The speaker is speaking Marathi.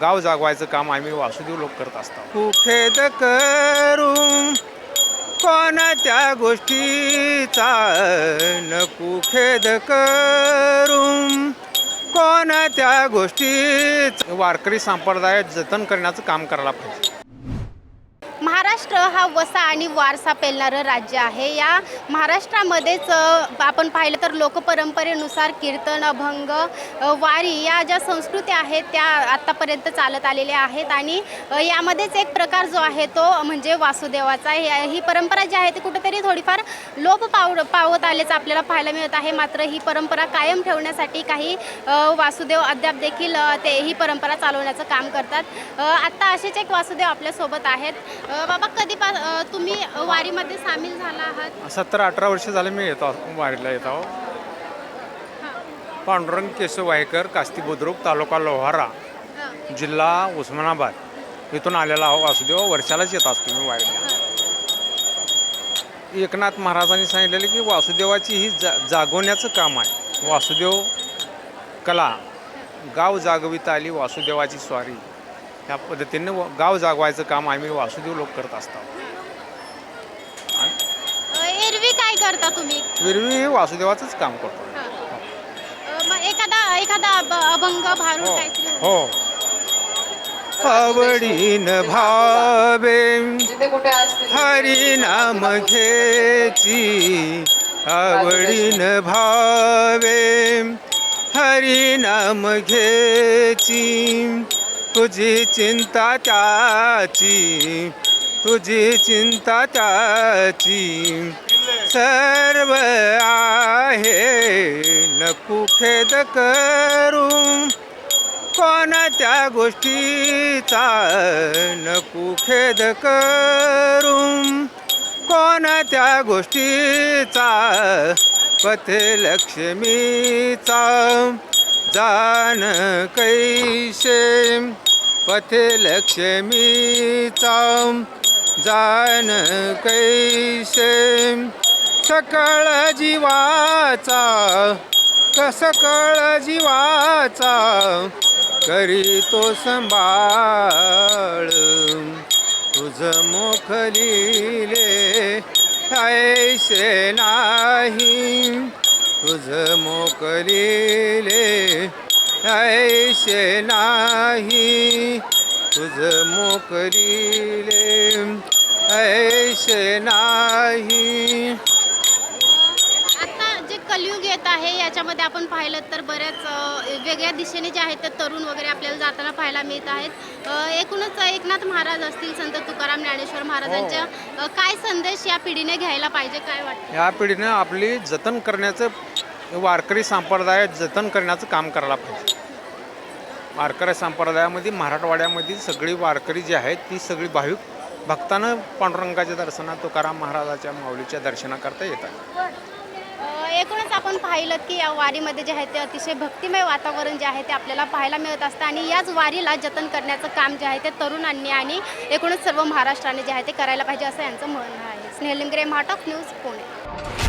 गाव जागवायचं काम आम्ही वासुदेव लोक करत असतो. कुखेद करून कोणत्या गोष्टीचा न कुखेद करून कोणत्या गोष्टी वारकरी संप्रदाय जतन करण्याचं काम करायला पाहिजे. महाराष्ट्र हा वसा आणि वारसा पेलणारं राज्य आहे. या महाराष्ट्रामध्येच आपण पाहिलं तर लोकपरंपरेनुसार कीर्तन अभंग वारी या ज्या संस्कृती आहेत त्या आत्तापर्यंत चालत आलेल्या आहेत आणि यामध्येच एक प्रकार जो आहे तो म्हणजे वासुदेवाचा ही ही परंपरा जी आहे ती कुठेतरी थोडीफार लोप पाव पावत आल्याचं आपल्याला पाहायला मिळत आहे. मात्र ही परंपरा कायम ठेवण्यासाठी काही वासुदेव अद्याप देखील ते ही परंपरा चालवण्याचं काम करतात. आत्ता असेच एक वासुदेव आपल्यासोबत आहेत. बाबा कधी तुम्ही वारीमध्ये सामील झाला आहात? सत्तर अठरा वर्ष झाले मी येतो वारीला येत आहो. पांडुरंग केशव वायकर कास्ती बुद्रुक तालुका लोहारा जिल्हा उस्मानाबाद. इथून आलेला आहो वासुदेव वर्षालाच येत असतो मी वारीला. एकनाथ महाराजांनी सांगितलेलं की वासुदेवाची ही जा जागवण्याचं काम आहे. वासुदेव कला. गाव जागविता आली वासुदेवाची स्वारी. ह्या पद्धतीने व- गाव जागवायचं काम आम्ही वासुदेव लोक करत असतो अ, एरवी काय करता तुम्ही? विरवी वासुदेवाचंच काम करतो. मग एखादा एखादा अभ- अभंग भारूड हो. काहीतरी हो. आवडीन भावे जिथे कुठे असतील. हरी नाम घेची. आवडीन भावे हरी नाम घेची. तुझी चिंता त्याची तुझी चिंता त्याची सर्व आहे. नको खेद करू कोणत्या गोष्टीचा नको खेद करू कोणत्या गोष्टीचा पथे लक्ष्मीचा जान कैसे? पथे लक्ष्मीचा जाण कैसे? सकळ जीवाचा कसकळ जीवाचा करीतो संभाळ. तुझ मोखलीले ऐसे नाही. तुझ मोकलीले ऐसे नाही तुझ मोकलीले ऐसे नाही. आता जे कलियुग येत आहे याच्यामध्ये आपण पाहिलं तर बऱ्याच अ, वेगळ्या दिशेने जे आहेत ते तरुण वगैरे आपल्याला जाताना पाहायला मिळत आहेत. अ, एकूणच एकनाथ महाराज असतील संत तुकाराम ज्ञानेश्वर महाराजांच्या अ, काय संदेश या पिढीने घ्यायला पाहिजे काय वाटतं? ह्या पिढीनं आपली जतन करण्याचं वारकरी संप्रदाय जतन करण्याचं काम करायला पाहिजे. वारकरी संप्रदायामध्ये मराठवाड्यामध्ये सगळी वारकरी जी आहेत ती सगळी भाविक भक्तानं पांडुरंगाच्या दर्शनात तुकाराम महाराजाच्या माऊलीच्या दर्शनाकरता येतात. एकूणच आपण पाहिलं की या वारीमध्ये जे आहे ते अतिशय भक्तिमय वातावरण जे आहे ते आपल्याला पाहायला मिळत असतं आणि याच वारीला जतन करण्याचं काम जे आहे ते तरुणांनी आणि एकूणच सर्व महाराष्ट्राने जे आहे ते करायला पाहिजे असं यांचं म्हणणं आहे. स्नेहलिंगरे महाटॉक न्यूज पुणे.